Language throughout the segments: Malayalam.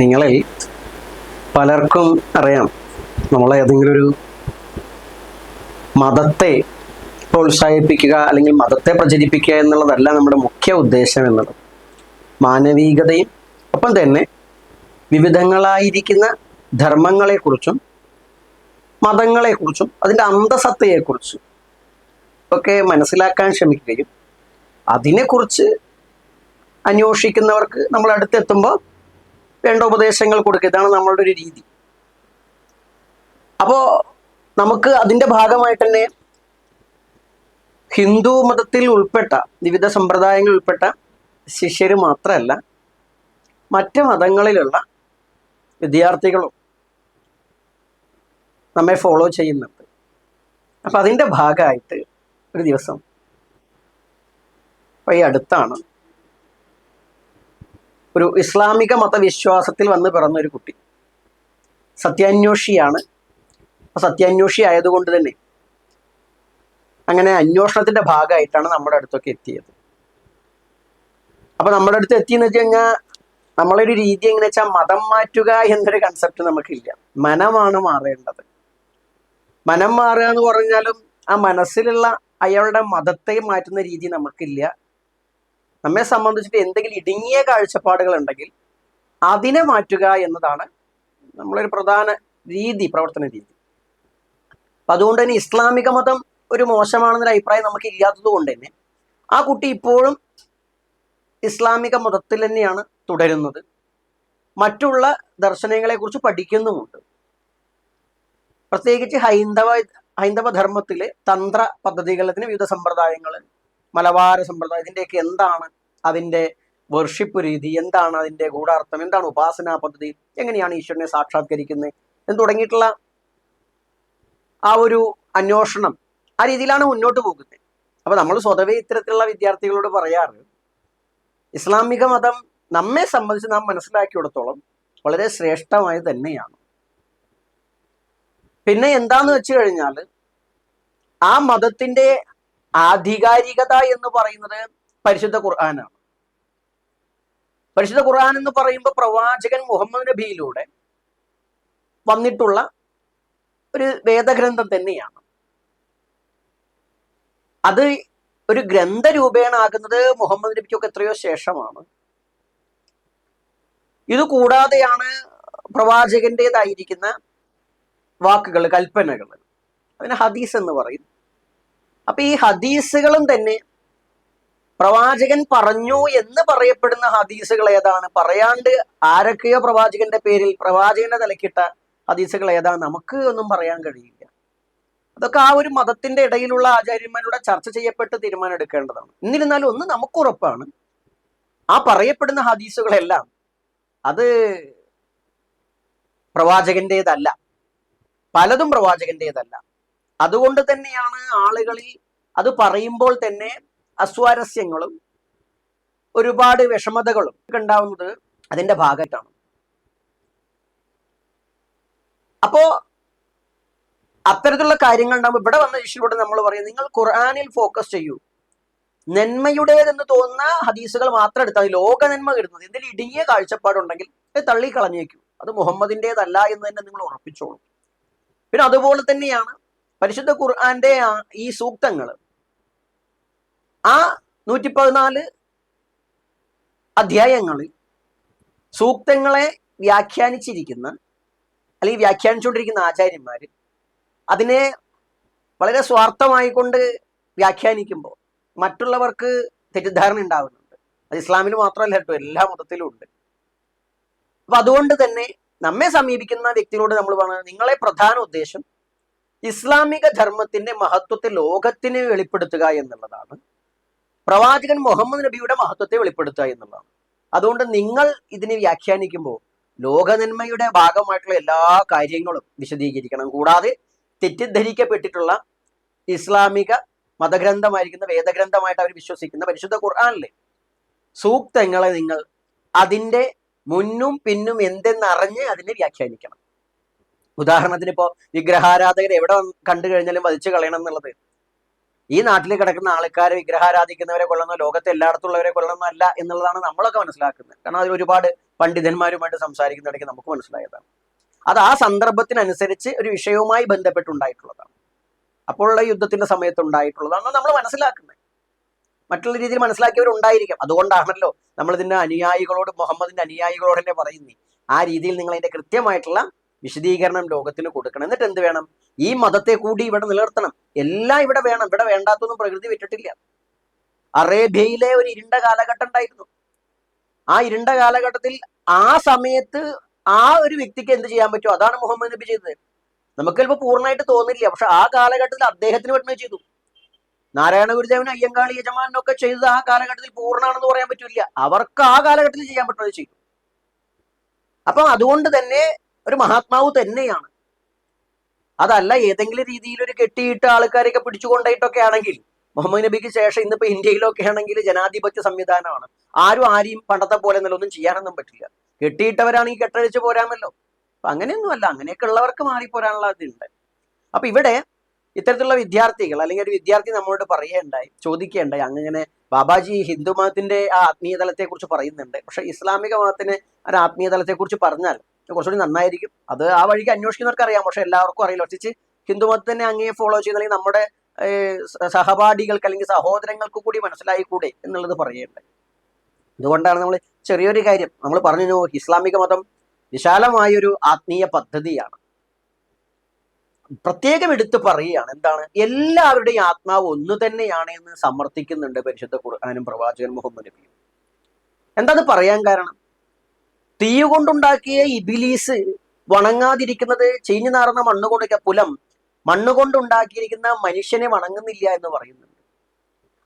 നിങ്ങളിൽ പലർക്കും അറിയാം. നമ്മൾ ഏതെങ്കിലും ഒരു മതത്തെ പ്രോത്സാഹിപ്പിക്കുക അല്ലെങ്കിൽ മതത്തെ പ്രചരിപ്പിക്കുക എന്നുള്ളതല്ല നമ്മുടെ മുഖ്യ ഉദ്ദേശം എന്നുള്ളത്. മാനവികതയും ഒപ്പം തന്നെ വിവിധങ്ങളായിരിക്കുന്ന ധർമ്മങ്ങളെക്കുറിച്ചും മതങ്ങളെക്കുറിച്ചും അതിന്റെ അന്തസത്തയെക്കുറിച്ചും ഒക്കെ മനസ്സിലാക്കാൻ ശ്രമിക്കുകയും അതിനെക്കുറിച്ച് അന്വേഷിക്കുന്നവർക്ക് നമ്മൾ അടുത്തെത്തുമ്പോൾ വേണ്ട ഉപദേശങ്ങൾ കൊടുക്കുക. ഇതാണ് നമ്മളുടെ ഒരു രീതി. അപ്പോൾ നമുക്ക് അതിന്റെ ഭാഗമായിട്ട് തന്നെ ഹിന്ദു മതത്തിൽ ഉൾപ്പെട്ട വിവിധ സമ്പ്രദായങ്ങളിൽ ഉൾപ്പെട്ട ശിഷ്യർ മാത്രമല്ല മറ്റ് മതങ്ങളിലുള്ള വിദ്യാർത്ഥികളും നമ്മെ ഫോളോ ചെയ്യുന്നുണ്ട്. അപ്പം അതിന്റെ ഭാഗമായിട്ട് ഒരു ദിവസം ഇപ്പം ഈ അടുത്താണ് ഒരു ഇസ്ലാമിക മതവിശ്വാസത്തിൽ വന്ന് പിറന്ന ഒരു കുട്ടി. സത്യാന്വേഷിയാണ്. സത്യാന്വേഷി ആയതുകൊണ്ട് തന്നെ അങ്ങനെ അന്വേഷണത്തിന്റെ ഭാഗമായിട്ടാണ് നമ്മുടെ അടുത്തൊക്കെ എത്തിയത്. അപ്പൊ നമ്മുടെ അടുത്ത് എത്തിയെന്ന് വെച്ച് കഴിഞ്ഞാൽ നമ്മളൊരു രീതി എങ്ങനെ വെച്ചാൽ മതം മാറ്റുക എന്നൊരു കൺസെപ്റ്റ് നമുക്കില്ല. മനമാണ് മാറേണ്ടത്. മനം മാറുക എന്ന് പറഞ്ഞാലും ആ മനസ്സിലുള്ള അയാളുടെ മതത്തെ മാറ്റുന്ന രീതി നമുക്കില്ല. നമ്മെ സംബന്ധിച്ചിട്ട് എന്തെങ്കിലും ഇടുങ്ങിയ കാഴ്ചപ്പാടുകൾ ഉണ്ടെങ്കിൽ അതിനെ മാറ്റുക എന്നതാണ് നമ്മളൊരു പ്രധാന രീതി പ്രവർത്തന രീതി. അപ്പൊ അതുകൊണ്ട് തന്നെ ഇസ്ലാമിക മതം ഒരു മോശമാണെന്നൊരു അഭിപ്രായം നമുക്ക് ഇല്ലാത്തത് കൊണ്ട് തന്നെ ആ കുട്ടി ഇപ്പോഴും ഇസ്ലാമിക മതത്തിൽ തന്നെയാണ് തുടരുന്നത്. മറ്റുള്ള ദർശനങ്ങളെ കുറിച്ച് പഠിക്കുന്നുമുണ്ട്. പ്രത്യേകിച്ച് ഹൈന്ദവ ഹൈന്ദവ ധർമ്മത്തിലെ തന്ത്ര പദ്ധതികളത്തിന് വിവിധ സമ്പ്രദായങ്ങൾ മലബാര സമ്പ്രദായം ഇതിന്റെയൊക്കെ എന്താണ് അതിന്റെ വർഷിപ്പ് രീതി എന്താണ് അതിന്റെ ഗൂഢാർത്ഥം എന്താണ് ഉപാസനാ പദ്ധതി എങ്ങനെയാണ് ഈശ്വരനെ സാക്ഷാത്കരിക്കുന്നത് എന്ന് തുടങ്ങിയിട്ടുള്ള ആ ഒരു അന്വേഷണം ആ രീതിയിലാണ് മുന്നോട്ട് പോകുന്നത്. അപ്പൊ നമ്മൾ സ്വതവേ ഇത്തരത്തിലുള്ള വിദ്യാർത്ഥികളോട് പറയാറ് ഇസ്ലാമിക മതം നമ്മെ സംബന്ധിച്ച് നാം മനസ്സിലാക്കിയിടത്തോളം വളരെ ശ്രേഷ്ഠമായി തന്നെയാണ്. പിന്നെ എന്താന്ന് വെച്ച് കഴിഞ്ഞാൽ ആ മതത്തിന്റെ ആധികാരികത എന്ന് പറയുന്നത് പരിശുദ്ധ ഖുർആനാണ്. പരിശുദ്ധ ഖുർആൻ എന്ന് പറയുമ്പോൾ പ്രവാചകൻ മുഹമ്മദ് നബിയിലൂടെ വന്നിട്ടുള്ള ഒരു വേദഗ്രന്ഥം തന്നെയാണ്. അത് ഒരു ഗ്രന്ഥരൂപേണ ആകുന്നത് മുഹമ്മദ് നബിക്കൊക്കെ എത്രയോ ശേഷമാണ്. ഇത് കൂടാതെയാണ് പ്രവാചകന്റേതായിരിക്കുന്ന വാക്കുകൾ കൽപ്പനകൾ. അതിന് ഹദീസ് എന്ന് പറയും. അപ്പൊ ഈ ഹദീസുകളും തന്നെ പ്രവാചകൻ പറഞ്ഞു എന്ന് പറയപ്പെടുന്ന ഹദീസുകൾ ഏതാണ്? പറയാണ്ട് ആരൊക്കെയോ പ്രവാചകന്റെ പേരിൽ പ്രവാചകന്റെ തലക്കിട്ട ഹദീസുകൾ ഏതാണ്? നമുക്ക് ഒന്നും പറയാൻ കഴിയില്ല. അതൊക്കെ ആ ഒരു മതത്തിന്റെ ഇടയിലുള്ള ആചാര്യന്മാരുടെ ചർച്ച ചെയ്യപ്പെട്ട് തീരുമാനം എടുക്കേണ്ടതാണ്. എന്നിരുന്നാലും ഒന്ന് നമുക്ക് ഉറപ്പാണ് ആ പറയപ്പെടുന്ന ഹദീസുകളെല്ലാം അത് പ്രവാചകന്റേതല്ല. പലതും പ്രവാചകന്റേതല്ല. അതുകൊണ്ട് തന്നെയാണ് ആളുകളിൽ അത് പറയുമ്പോൾ തന്നെ അസ്വാരസ്യങ്ങളും ഒരുപാട് വിഷമതകളും ഉണ്ടാവുന്നത് അതിന്റെ ഭാഗത്താണ് അപ്പോ അത്തരത്തിലുള്ള കാര്യങ്ങൾ ഉണ്ടാകുമ്പോൾ ഇവിടെ വന്ന ഇഷ്യൂടെ നമ്മൾ പറയും നിങ്ങൾ ഖുർആാനിൽ ഫോക്കസ് ചെയ്യൂ. നന്മയുടേതെന്ന് തോന്നുന്ന ഹദീസുകൾ മാത്രം എടുത്താൽ ലോക നന്മ കിട്ടുന്നത് എന്തെങ്കിലും ഇടുങ്ങിയ കാഴ്ചപ്പാടുണ്ടെങ്കിൽ അത് കളഞ്ഞേക്കും അത് മുഹമ്മദിന്റെതല്ല എന്ന് തന്നെ നിങ്ങൾ ഉറപ്പിച്ചോളൂ. പിന്നെ അതുപോലെ തന്നെയാണ് പരിശുദ്ധ ഖുർആന്റെ ഈ സൂക്തങ്ങൾ ആ നൂറ്റി പതിനാല് അധ്യായങ്ങളിൽ സൂക്തങ്ങളെ വ്യാഖ്യാനിച്ചിരിക്കുന്ന അല്ലെങ്കിൽ വ്യാഖ്യാനിച്ചുകൊണ്ടിരിക്കുന്ന ആചാര്യന്മാർ അതിനെ വളരെ സ്വാർത്ഥമായിക്കൊണ്ട് വ്യാഖ്യാനിക്കുമ്പോൾ മറ്റുള്ളവർക്ക് തെറ്റിദ്ധാരണ ഉണ്ടാകുന്നുണ്ട്. അത് ഇസ്ലാമിൽ മാത്രമല്ല കേട്ടോ എല്ലാ മതത്തിലും ഉണ്ട്. അപ്പൊ അതുകൊണ്ട് തന്നെ നമ്മെ സമീപിക്കുന്ന വ്യക്തികളോട് നമ്മൾ പറയുന്നത് നിങ്ങളെ പ്രധാന ഉദ്ദേശം ഇസ്ലാമിക ധർമ്മത്തിന്റെ മഹത്വത്തെ ലോകത്തിന് വെളിപ്പെടുത്തുക എന്നുള്ളതാണ്. പ്രവാചകൻ മുഹമ്മദ് നബിയുടെ മഹത്വത്തെ വെളിപ്പെടുത്തുക എന്നുള്ളതാണ്. അതുകൊണ്ട് നിങ്ങൾ ഇതിനെ വ്യാഖ്യാനിക്കുമ്പോൾ ലോകനന്മയുടെ ഭാഗമായിട്ടുള്ള എല്ലാ കാര്യങ്ങളും വിശദീകരിക്കണം. കൂടാതെ തെറ്റിദ്ധരിക്കപ്പെട്ടിട്ടുള്ള ഇസ്ലാമിക മതഗ്രന്ഥമായിരിക്കുന്ന വേദഗ്രന്ഥമായിട്ട് അവർ വിശ്വസിക്കുന്ന പരിശുദ്ധ ഖുർആാനിലെ സൂക്തങ്ങളെ നിങ്ങൾ അതിന്റെ മുന്നും പിന്നും എന്തെന്നറിഞ്ഞ് അതിനെ വ്യാഖ്യാനിക്കണം. ഉദാഹരണത്തിന് ഇപ്പോ വിഗ്രഹാരാധകർ എവിടെ കണ്ടു കഴിഞ്ഞാലും വധിച്ചു കളയണം എന്നുള്ളത്. ഈ നാട്ടിൽ കിടക്കുന്ന ആൾക്കാരെ വിഗ്രഹാരാധിക്കുന്നവരെ കൊള്ളുന്ന ലോകത്തെ എല്ലായിടത്തുള്ളവരെ കൊള്ളുന്നതല്ല എന്നുള്ളതാണ് നമ്മളൊക്കെ മനസ്സിലാക്കുന്നത്. കാരണം അതിൽ ഒരുപാട് പണ്ഡിതന്മാരുമായിട്ട് സംസാരിക്കുന്നിടയ്ക്ക് നമുക്ക് മനസ്സിലായതാണ്. അത് ആ സന്ദർഭത്തിനനുസരിച്ച് ഒരു വിഷയവുമായി ബന്ധപ്പെട്ടുണ്ടായിട്ടുള്ളതാണ്. അപ്പോഴുള്ള യുദ്ധത്തിന്റെ സമയത്ത് ഉണ്ടായിട്ടുള്ളതാണ് നമ്മൾ മനസ്സിലാക്കുന്നത്. മറ്റുള്ള രീതിയിൽ മനസ്സിലാക്കിയവർ മനസ്സിലാക്കിയവരുണ്ടായിരിക്കാം. അതുകൊണ്ടാണല്ലോ നമ്മൾ ഇതിന്റെ അനുയായികളോട് മുഹമ്മദിന്റെ അനുയായികളോട് തന്നെ പറയുന്നേ. ആ രീതിയിൽ നിങ്ങൾ അതിന്റെ കൃത്യമായിട്ടുള്ള വിശദീകരണം ലോകത്തിന് കൊടുക്കണം. എന്നിട്ട് എന്ത് വേണം? ഈ മതത്തെ കൂടി ഇവിടെ നിലനിർത്തണം. എല്ലാം ഇവിടെ വേണം. ഇവിടെ വേണ്ടാത്തൊന്നും പ്രകൃതി വിട്ടിട്ടില്ല. അറേബ്യയിലെ ഒരു ഇരുണ്ട കാലഘട്ടം ഉണ്ടായിരുന്നു. ആ ഇരുണ്ട കാലഘട്ടത്തിൽ ആ സമയത്ത് ആ ഒരു വ്യക്തിക്ക് എന്ത് ചെയ്യാൻ പറ്റുമോ അതാണ് മുഹമ്മദ് നബി ചെയ്തത്. നമുക്ക് ചിലപ്പോൾ പൂർണമായിട്ട് തോന്നില്ല. പക്ഷെ ആ കാലഘട്ടത്തിൽ അദ്ദേഹത്തിന് പറ്റുന്നത് ചെയ്തു. നാരായണ ഗുരുദേവന് അയ്യങ്കാളി യജമാനൊക്കെ ചെയ്തത് ആ കാലഘട്ടത്തിൽ പൂർണമാണെന്ന് പറയാൻ പറ്റില്ല. അവർക്ക് ആ കാലഘട്ടത്തിൽ ചെയ്യാൻ പറ്റുന്നത് ചെയ്തു. അപ്പം അതുകൊണ്ട് തന്നെ ഒരു മഹാത്മാവ് തന്നെയാണ്. അതല്ല ഏതെങ്കിലും രീതിയിൽ ഒരു കെട്ടിയിട്ട് ആൾക്കാരെയൊക്കെ പിടിച്ചുകൊണ്ടായിട്ടൊക്കെ ആണെങ്കിൽ മുഹമ്മദ് നബിക്ക് ശേഷം ഇന്നിപ്പോ ഇന്ത്യയിലൊക്കെ ആണെങ്കിൽ ജനാധിപത്യ സംവിധാനമാണ്. ആരും ആരെയും പണ്ടത്തെ പോലെ ഒന്നും ചെയ്യാനൊന്നും പറ്റില്ല. കെട്ടിയിട്ടവരാണെങ്കിൽ കെട്ടഴിച്ച് പോരാമല്ലോ. അപ്പൊ അങ്ങനെയൊന്നും അല്ല അങ്ങനെയൊക്കെ ഉള്ളവർക്ക് മാറിപ്പോരാനുള്ള അതുണ്ട് അപ്പൊ ഇവിടെ ഇത്തരത്തിലുള്ള വിദ്യാർത്ഥികൾ അല്ലെങ്കിൽ ഒരു വിദ്യാർത്ഥി നമ്മളോട് പറയുകയുണ്ടായി ചോദിക്കുകയുണ്ടായി അങ്ങനെ ബാബാജി ഹിന്ദു മതത്തിന്റെ ആ ആത്മീയ തലത്തെ കുറിച്ച് പറയുന്നുണ്ട്. പക്ഷെ ഇസ്ലാമിക മതത്തിന് ഒരു ആത്മീയ തലത്തെ കുറിച്ച് പറഞ്ഞാൽ കുറച്ചുകൂടി നന്നായിരിക്കും. അത് ആ വഴിക്ക് അന്വേഷിക്കുന്നവർക്ക് അറിയാം. പക്ഷെ എല്ലാവർക്കും അറിയില്ല. ഒറ്റിച്ച് ഹിന്ദു മതത്തിനെ അങ്ങേ ഫോളോ ചെയ്യുന്ന അല്ലെങ്കിൽ നമ്മുടെ സഹപാഠികൾക്ക് അല്ലെങ്കിൽ സഹോദരങ്ങൾക്ക് കൂടി മനസ്സിലായി കൂടെ എന്നുള്ളത് പറയേണ്ടത് അതുകൊണ്ടാണ് നമ്മൾ ചെറിയൊരു കാര്യം. നമ്മൾ പറഞ്ഞു ഇസ്ലാമിക മതം വിശാലമായൊരു ആത്മീയ പദ്ധതിയാണ്. പ്രത്യേകം എടുത്ത് പറയുകയാണ്. എന്താണ്? എല്ലാവരുടെയും ആത്മാവ് ഒന്നു തന്നെയാണ് എന്ന് സമർത്ഥിക്കുന്നുണ്ട് പരിശുദ്ധ ഖുർആാനും പ്രവാചകൻ മുഹമ്മദ് നബിയും. എന്താ അത് പറയാൻ കാരണം? തീ കൊണ്ടുണ്ടാക്കിയ ഇബിലീസ് വണങ്ങാതിരിക്കുന്നത് ചീഞ്ഞു നാറുന്ന മണ്ണ് കൊണ്ട് പുലം മണ്ണ് കൊണ്ടുണ്ടാക്കിയിരിക്കുന്ന മനുഷ്യനെ വണങ്ങുന്നില്ല എന്ന് പറയുന്നുണ്ട്.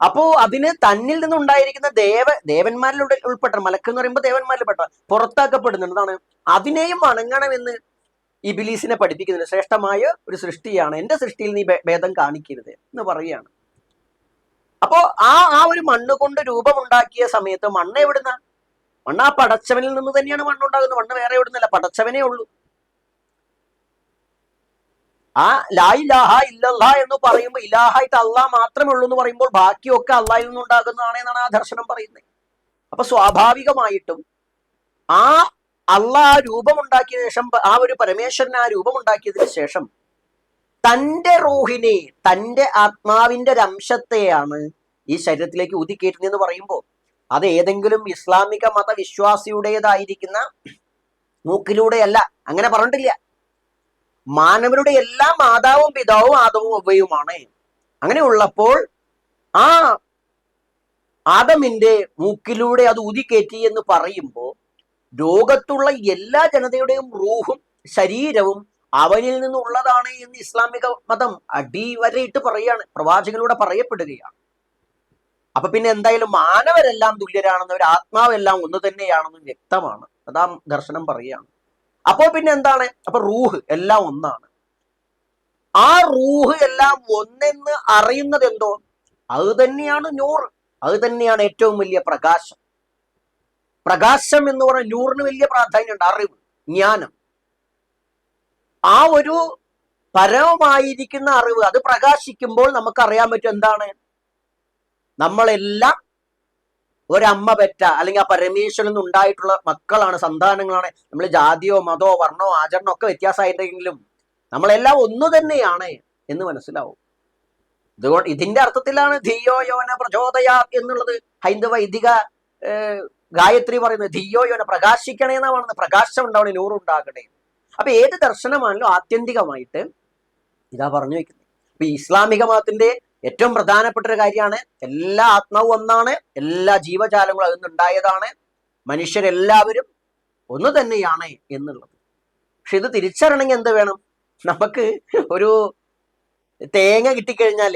അപ്പോ അതിന് തന്നിൽ നിന്നുണ്ടായിരിക്കുന്ന ദേവ ദേവന്മാരിലൂടെ ഉൾപ്പെട്ട മലക്ക് എന്ന് പറയുമ്പോൾ ദേവന്മാരിൽ പെട്ട പുറത്താക്കപ്പെടുന്നുണ്ട്. എന്താണ്? അതിനെയും വണങ്ങണമെന്ന് ഇബിലീസിനെ പഠിപ്പിക്കുന്നുണ്ട് ശ്രേഷ്ഠമായ ഒരു സൃഷ്ടിയാണ്. എന്റെ സൃഷ്ടിയിൽ നീ ഭേദം കാണിക്കരുത് എന്ന് പറയുകയാണ്. അപ്പോ ആ ആ ഒരു മണ്ണ് കൊണ്ട് രൂപമുണ്ടാക്കിയ സമയത്ത് മണ്ണ് എവിടുന്ന മണ്ണ് ആ പടച്ചവനിൽ നിന്ന് തന്നെയാണ് മണ്ണുണ്ടാകുന്നത്. മണ്ണ് വേറെ എവിടുന്നല്ല. പടച്ചവനേ ഉള്ളൂ. ആ ലാ ഇലാഹ ഇല്ലല്ലാ എന്ന് പറയുമ്പോൾ ഇലാഹായിട്ട് അള്ളാഹ് മാത്രമേ ഉള്ളൂ എന്ന് പറയുമ്പോൾ ബാക്കിയൊക്കെ അള്ളാഹിൽ നിന്നുണ്ടാകുന്നതാണ് എന്നാണ് ആ ദർശനം പറയുന്നത്. അപ്പൊ സ്വാഭാവികമായിട്ടും ആ അള്ളാഹ് ആ രൂപമുണ്ടാക്കിയ ശേഷം ആ ഒരു പരമേശ്വരൻ ആ രൂപമുണ്ടാക്കിയതിന് ശേഷം തന്റെ റൂഹിനെ തന്റെ ആത്മാവിന്റെ ഒരു അംശത്തെയാണ് ഈ ശരീരത്തിലേക്ക് ഊതിക്കേറ്റുന്നതെന്ന് പറയുമ്പോൾ അത് ഏതെങ്കിലും ഇസ്ലാമിക മതവിശ്വാസിയുടേതായിരിക്കുന്ന മൂക്കിലൂടെയല്ല. അങ്ങനെ പറഞ്ഞിട്ടില്ല. മാനവരുടെ എല്ലാ മാതാവും പിതാവും ആദവും ഒവ്വയുമാണ് അങ്ങനെയുള്ളപ്പോൾ ആ ആദമിന്റെ മൂക്കിലൂടെ അത് ഊതിക്കേറ്റി എന്ന് പറയുമ്പോൾ ലോകത്തുള്ള എല്ലാ ജനതയുടെയും റൂഹും ശരീരവും അവനിൽ നിന്നുള്ളതാണ് എന്ന് ഇസ്ലാമിക മതം അടിവരയിട്ട് പറയാണ് പ്രവാചകനിലൂടെ പറയപ്പെടുകയാണ്. അപ്പൊ പിന്നെ എന്തായാലും മാനവരെല്ലാം തുല്യരാണെന്ന് ഒരു ആത്മാവെല്ലാം ഒന്ന് തന്നെയാണെന്ന് വ്യക്തമാണ്. അതാ ദർശനം പറയുകയാണ്. അപ്പോൾ പിന്നെ എന്താണ്? അപ്പൊ റൂഹ് എല്ലാം ഒന്നാണ്. ആ റൂഹ് എല്ലാം ഒന്നെന്ന് അറിയുന്നത് എന്തോ? അത് തന്നെയാണ് നൂറ് അത് തന്നെയാണ് ഏറ്റവും വലിയ പ്രകാശം. പ്രകാശം എന്ന് പറഞ്ഞ നൂറിന് വലിയ പ്രാധാന്യമുണ്ട്. അറിവ് ജ്ഞാനം. ആ ഒരു പരമമായിരിക്കുന്ന അറിവ് അത് പ്രകാശിക്കുമ്പോൾ നമുക്ക് അറിയാൻ പറ്റും എന്താണ്? നമ്മളെല്ലാം ഒരമ്മ പെറ്റ അല്ലെങ്കിൽ ആ പരമേശ്വരൻ നിന്ന് ഉണ്ടായിട്ടുള്ള മക്കളാണ് സന്താനങ്ങളാണ്. നമ്മൾ ജാതിയോ മതോ വർണോ ആചരണോ ഒക്കെ വ്യത്യാസമായിട്ടെങ്കിലും നമ്മളെല്ലാം ഒന്നു തന്നെയാണ് എന്ന് മനസ്സിലാവും. ഇതുകൊണ്ട് ഇതിന്റെ അർത്ഥത്തിലാണ് ധിയോ യോന പ്രചോദയ എന്നുള്ളത് ഹൈന്ദവ വൈദിക ഗായത്രി പറയുന്നത്. ധിയോ യോന പ്രകാശിക്കണേ എന്നാണ്. പ്രകാശം ഉണ്ടാവണേ നൂറുണ്ടാകണേ അപ്പൊ ഏത് ദർശനമാണല്ലോ ആത്യന്തികമായിട്ട് ഇതാ പറഞ്ഞു വെക്കുന്നത്. അപ്പൊ ഇസ്ലാമിക മതത്തിന്റെ ഏറ്റവും പ്രധാനപ്പെട്ട ഒരു കാര്യമാണ് എല്ലാ ആത്മാവും ഒന്നാണ് എല്ലാ ജീവജാലങ്ങളും അതിൽ നിന്നുണ്ടായതാണ്. മനുഷ്യരെല്ലാവരും ഒന്ന് തന്നെയാണ് എന്നുള്ളത്. പക്ഷെ ഇത് തിരിച്ചറിയണമെങ്കിൽ എന്ത് വേണം? നമുക്ക് ഒരു തേങ്ങ കിട്ടിക്കഴിഞ്ഞാൽ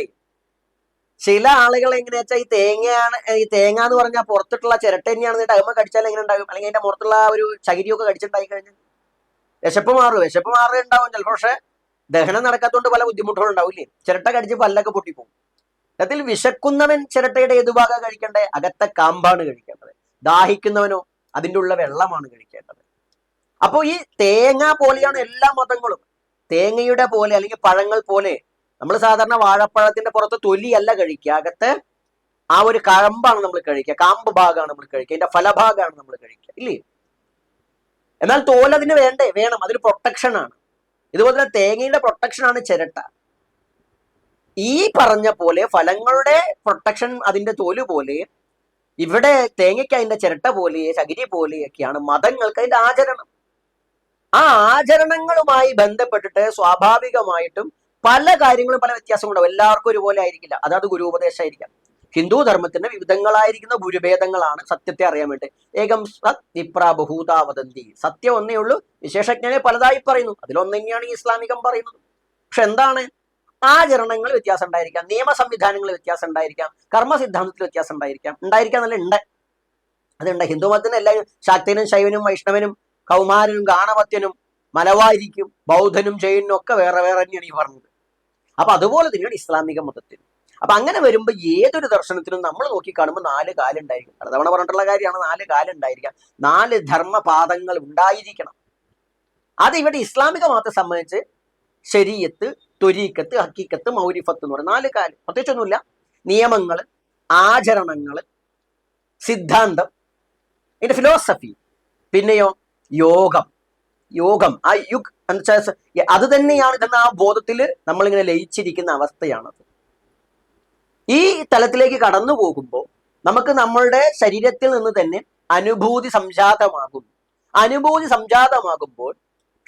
ചില ആളുകൾ എങ്ങനെയാ വെച്ചാൽ ഈ തേങ്ങയാണ് ഈ തേങ്ങ എന്ന് പറഞ്ഞാൽ പുറത്തിട്ടുള്ള ചിരട്ട തന്നെയാണെന്ന് കടിച്ചാൽ എങ്ങനെ ഉണ്ടാകും? അല്ലെങ്കിൽ അതിന്റെ പുറത്തുള്ള ഒരു ചകിരിയൊക്കെ കടിച്ചിട്ടുണ്ടായി കഴിഞ്ഞാൽ വിശപ്പ് മാറും വിശപ്പ് മാറുകയുണ്ടാവും ചിലപ്പോൾ. പക്ഷെ ദഹനം നടക്കാത്തതുകൊണ്ട് പല ബുദ്ധിമുട്ടുകളും ഉണ്ടാവില്ലേ? ചിരട്ട കടിച്ച് പല്ലൊക്കെ പൊട്ടിപ്പോകും അതിൽ വിശക്കുന്നവൻ ചിരട്ടയുടെ ഏതുഭാഗം കഴിക്കേണ്ടത്? അകത്തെ കാമ്പാണ് കഴിക്കേണ്ടത്. ദാഹിക്കുന്നവനോ അതിന്റെ ഉള്ള വെള്ളമാണ് കഴിക്കേണ്ടത്. അപ്പോൾ ഈ തേങ്ങ പോലെയാണ് എല്ലാ മതങ്ങളും. തേങ്ങയുടെ പോലെ അല്ലെങ്കിൽ പഴങ്ങൾ പോലെ നമ്മൾ സാധാരണ വാഴപ്പഴത്തിന്റെ പുറത്ത് തൊലിയല്ല കഴിക്കുക. അകത്ത് ആ ഒരു കഴമ്പാണ് നമ്മൾ കഴിക്കുക. കാമ്പ് ഭാഗമാണ് നമ്മൾ കഴിക്കുക. അതിന്റെ ഫലഭാഗമാണ് നമ്മൾ കഴിക്കുക. ഇല്ലേ? എന്നാൽ തോൽ അതിന് വേണ്ടേ? വേണം. അതൊരു പ്രൊട്ടക്ഷൻ ആണ്. ഇതുപോലെ തന്നെ തേങ്ങയുടെ പ്രൊട്ടക്ഷനാണ് ചിരട്ട. ഈ പറഞ്ഞ പോലെ ഫലങ്ങളുടെ പ്രൊട്ടക്ഷൻ അതിന്റെ തോൽ പോലെ ഇവിടെ തേങ്ങയ്ക്ക് അതിന്റെ ചിരട്ട പോലെ ചകിരി പോലെയൊക്കെയാണ് മതങ്ങൾക്ക് അതിന്റെ ആചരണം. ആ ആചരണങ്ങളുമായി ബന്ധപ്പെട്ടിട്ട് സ്വാഭാവികമായിട്ടും പല കാര്യങ്ങളും പല വ്യത്യാസങ്ങളുണ്ടാവും. എല്ലാവർക്കും ഒരുപോലെ ആയിരിക്കില്ല. അതാത് ഗുരുപദേശമായിരിക്കാം ഹിന്ദു ധർമ്മത്തിന് വിവിധങ്ങളായിരിക്കുന്ന ഗുരുഭേദങ്ങളാണ് സത്യത്തെ അറിയാൻ വേണ്ടി. ഏകം സത് നിപ്രാബഹൂതാവതന്തി സത്യം ഒന്നേ ഉള്ളൂ. വിശേഷജ്ഞനെ പലതായി പറയുന്നു. അതിലൊന്നു ഈ ഇസ്ലാമികം പറയുന്നത്. പക്ഷെ എന്താണ്? ആചരണങ്ങൾ വ്യത്യാസം ഉണ്ടായിരിക്കാം. നിയമ സംവിധാനങ്ങൾ വ്യത്യാസം ഉണ്ടായിരിക്കാം. കർമ്മ സിദ്ധാന്തത്തിൽ വ്യത്യാസം ഉണ്ടായിരിക്കാം. ഉണ്ടായിരിക്കാം നല്ല ഉണ്ട്. അതുണ്ട്. ഹിന്ദു മതത്തിന് എല്ലാവരും ശാക്തനും ശൈവനും വൈഷ്ണവനും കൗമാരനും ഗാണവത്യനും മലവാരിക്കും ബൗദ്ധനും ജൈനും ഒക്കെ വേറെ വേറെ തന്നെയാണ് ഈ പറഞ്ഞത്. അപ്പൊ അതുപോലെ തന്നെയാണ് ഇസ്ലാമിക മതത്തിൽ അപ്പൊ അങ്ങനെ വരുമ്പോൾ ഏതൊരു ദർശനത്തിനും നമ്മൾ നോക്കി കാണുമ്പോൾ നാല് കാലുണ്ടായിരിക്കും. തവണ പറഞ്ഞിട്ടുള്ള കാര്യമാണ് നാല് കാലുണ്ടായിരിക്കാം. നാല് ധർമ്മപാദങ്ങൾ ഉണ്ടായിരിക്കണം. അത് ഇവിടെ ഇസ്ലാമിക മതത്തെ സംബന്ധിച്ച് ശരീയത്ത് ത്വരീക്കത്ത് ഹക്കീക്കത്ത് മൗരിഫത്ത് എന്ന് പറയും. നാല് കാൽ. പ്രത്യേകിച്ചൊന്നുമില്ല. നിയമങ്ങൾ ആചരണങ്ങൾ സിദ്ധാന്തം ഇതിന്റെ ഫിലോസഫി പിന്നെയോ യോഗം. യോഗം. ആ യുഗ് എന്ന് വെച്ചാൽ അത് തന്നെയാണ് ഇതെന്ന ആ ബോധത്തിൽ നമ്മളിങ്ങനെ ലയിച്ചിരിക്കുന്ന അവസ്ഥയാണത്. ഈ തലത്തിലേക്ക് കടന്നു പോകുമ്പോൾ നമുക്ക് നമ്മളുടെ ശരീരത്തിൽ നിന്ന് തന്നെ അനുഭൂതി സംജാതമാകും. അനുഭൂതി സംജാതമാകുമ്പോൾ